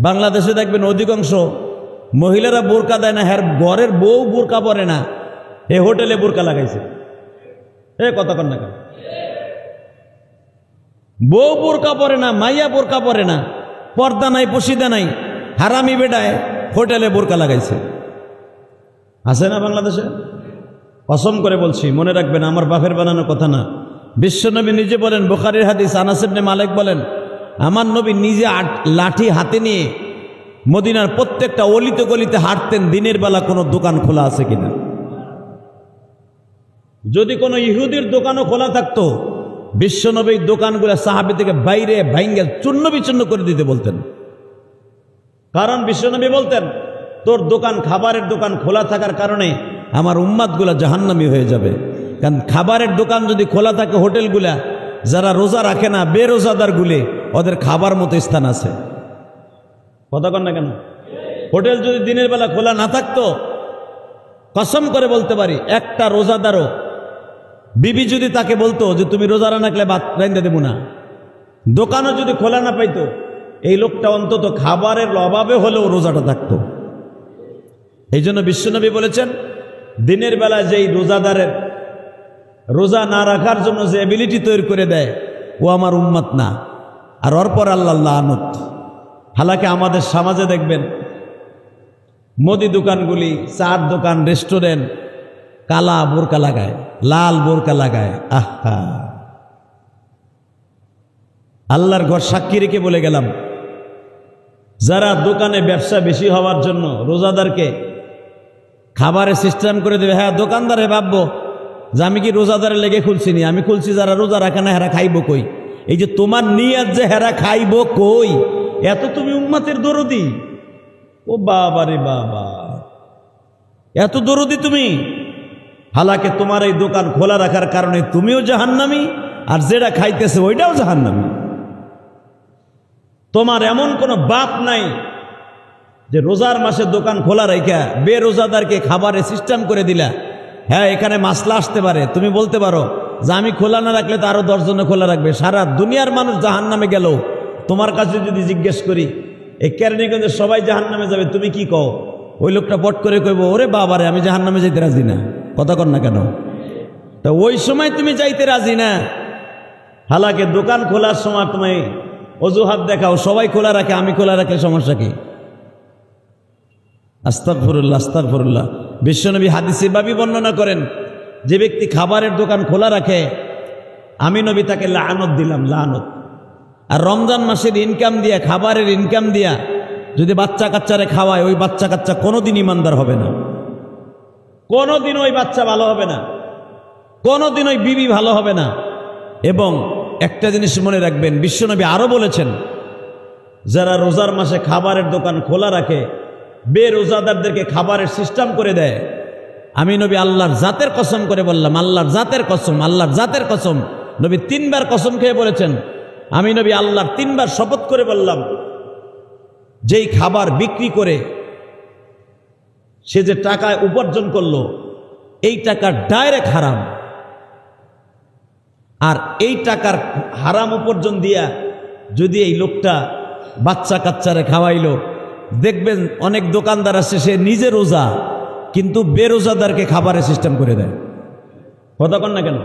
বাংলাদেশে দেখবেন অধিকাংশ মহিলারা বোরকা দেয় না, হ্যার ঘরের বউ বোরকা পরে না, এ হোটেলে বোরকা লাগাইছে। এ কতক্ষণ না কেন? বউ বোরকা পরে না, মাইয়া বোরকা পরে না, পর্দা নাই, পশিদা নাই, হারামি বেডায় হোটেলে বোরকা লাগাইছে। আছে না বাংলাদেশে? অসম করে বলছি, মনে রাখবেন আমার বাপের বানানো কথা না। বিশ্বনবী নিজে বলেন, বোখারির হাদিস আনাসিবনে মালিক বলেন আমার নবী নিজে লাঠি হাতে নিয়ে মদিনার প্রত্যেকটা অলিতে গলিতে হাঁটতেন, দিনের বেলা কোনো দোকান খোলা আছে কিনা? যদি কোনো ইহুদির দোকানও খোলা থাকতো বিশ্বনবীর দোকানগুলো সাহাবি থেকে বাইরে ভাইঙ্গে চূর্ণ বিচূর্ণ করে দিতে বলতেন। কারণ বিশ্বনবী বলতেন, তোর দোকান খাবারের দোকান খোলা থাকার কারণে আমার উম্মাদগুলা জাহান্নামি হয়ে যাবে। কারণ খাবারের দোকান যদি খোলা থাকে হোটেলগুলা, যারা রোজা রাখে না, বেরোজাদারগুলি ওদের খাবার মতো স্থান আছে। কথা কন না কেন? হোটেল যদি দিনের বেলা খোলা না থাকতো, কসম করে বলতে পারি, একটা রোজাদারও, বিবি যদি তাকে বলতো যে তুমি রোজা না রাখলে ভাত রাইন্দা দেবো না। দোকানও যদি খোলা না পাইতো, এই লোকটা অন্তত খাবারের অভাবে হলেও রোজাটা থাকতো। এই জন্য বিশ্বনবী বলেছেন, দিনের বেলা যেই রোজাদারের রোজা না রাখার জন্য যে এবিলিটি তৈরি করে দেয়, ও আমার উম্মত না। আর অরপর আল্লাহ আনত হালাকে আমাদের সমাজে দেখবেন, মুদি দোকানগুলি, চার দোকান, রেস্টুরেন্ট, কালা বোরকা লাগায়, লাল বোরকা লাগায়। আহা আল্লাহর ঘর সাক্ষী রেখে বলে গেলাম, যারা দোকানে ব্যবসা বেশি হওয়ার জন্য রোজাদারকে খাবারের সিস্টেম করে দেবে হ্যাঁ দোকানদারে ভাববো, যে আমি কি রোজাদারে লেগে খুলছি নি? আমি খুলছি যারা রোজা রাখে না হেরা খাইবো কই? এই যে তোমার নিয়াত যে হেরা খাইবো কই? এত তুমি উম্মাতের দরদি। ও বাবা রে বাবা। এত দরদি তুমি? হালাকে তোমার এই দোকান খোলা রাখার কারণে তুমিও জাহান্নামি, আর যেটা খাইতেছে ওইটাও জাহান্নামি। তোমার এমন কোনো বাপ নাই যে রোজার মাসে দোকান খোলা রেখা বেরোজাদারকে খাবারের সিস্টেম করে দিলা। হ্যাঁ এখানে মাসলা আসতে পারে। তুমি বলতে পারো যে আমি খোলা না রাখলে তো আরও দশজনে খোলা রাখবে। সারা দুনিয়ার মানুষ জাহান নামে গেল। তোমার কাছে যদি জিজ্ঞেস করি এই কেরানীগঞ্জে সবাই জাহান নামে যাবে, তুমি কি কও? ওই লোকটা পট করে কইব, ওরে বাবারে, আমি জাহান নামে যেতে রাজি না। কথা কর না কেন? তা ওই সময় তুমি যাইতে রাজি না। হালাকে দোকান খোলার সময় তুমি অজুহাত দেখাও, সবাই খোলা রাখে, আমি খোলা রাখলে সমস্যা কি? আস্তাক ফরুল্লাহ আস্তাক ফরুল্লাহ বিশ্বনবী হাদিসে বাবি বর্ণনা করেন যে ব্যক্তি খাবারের দোকান খোলা রাখে, আমি নবী তাকে লানত দিলাম, লানত। আর রমজান মাসের ইনকাম দিয়া, খাবারের ইনকাম দিয়া, যদি বাচ্চা কাচ্চারে খাওয়ায়, ওই বাচ্চা কাচ্চা কোনোদিন ইমানদার হবে না। কোনোদিন ওই বাচ্চা ভালো হবে না। কোনোদিন ওই বিবি ভালো হবে না। এবং একটা জিনিস মনে রাখবেন বিশ্বনবী আরও বলেছেন, যারা রোজার মাসে খাবারের দোকান খোলা রাখে, বেরোজাদারদেরকে খাবারের সিস্টেম করে দেয়। আমি নবী আল্লাহর জাতের কসম করে বললাম, আল্লাহর জাতের কসম, আল্লাহর জাতের কসম। নবী তিনবার কসম খেয়ে বলেছেন। আমি নবী আল্লাহর তিনবার শপথ করে বললাম, যেই খাবার বিক্রি করে সে যে টাকায় উপার্জন করল, এই টাকা ডাইরেক্ট হারাম। আর এই টাকার হারাম উপার্জন দিয়া যদি এই লোকটা বাচ্চা কাচ্চারে খাওয়াইলো, দেখবেন অনেক দোকানদার আছে, সে নিজে রোজা। কিন্তু বেরোজাদারকে খাবারের সিস্টেম করে দেয়। কথা কন না কেন?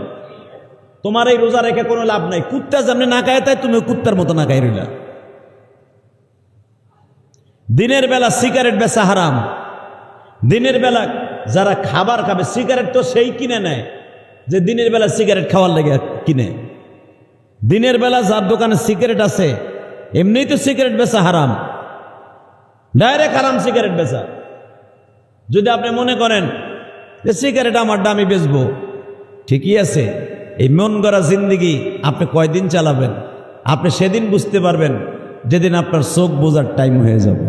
তোমার এই রোজা রেখে কোনো লাভ নাই। কুত্তা যেমনি না খায়, তাই তুমি কুত্তার মতো না খাই রইলা দিনের বেলা সিগারেট বেচা হারাম। দিনের বেলা যারা খাবার খাবে সিগারেট তো সেই কিনে নেয় যে দিনের বেলা সিগারেট খাওয়ার লেগে কিনে। দিনের বেলা যার দোকানে সিগারেট আছে, এমনিই তো সিগারেট বেচা হারাম। ডাইরেক্ট হারাম সিগারেট বেচা। যদি আপনি মনে করেন যে সিগারেট আমার দামি বেচবো, ঠিকই আছে, এই মন গড়া জিন্দিগি আপনি কয়দিন চালাবেন? আপনি সেদিন বুঝতে পারবেন যেদিন আপনার চোখ বোঝার টাইম হয়ে যাবে।